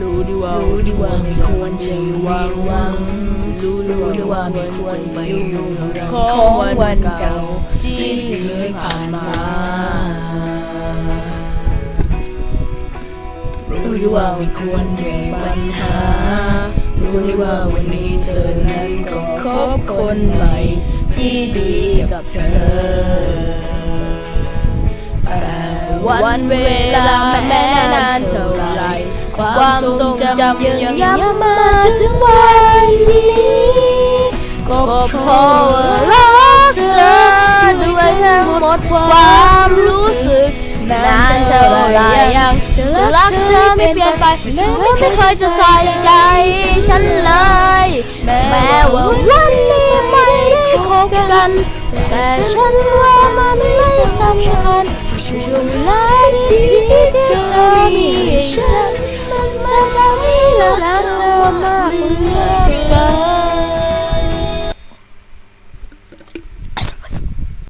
รู้ดีว่าไม่ควรจะหวังหวังรู้รู้ดีว่าไม่ควรไปยุ่งเรื่องของวันเก่าที่เคยผ่านมารู้ดีว่าไม่ควรมีปัญหา รู้ดีว่าวันนี้เธอนั้นก็คบคนใหม่ที่ดีกับเธอ วันเวลาแม้ ความทรงจำยังย้ำมาถึงวันนี้ ก็เพราะว่ารักเธอด้วยทั้งหมดความรู้สึกนานเท่าไรยังจะรักเธอไม่เปลี่ยนไปแม้ไม่เคยจะใส่ใจฉันเลย แม้ว่าวันนี้ไม่ได้คบกัน แต่ฉันว่ามัน นมันจะทำให้เรารักเธอมากเหลือ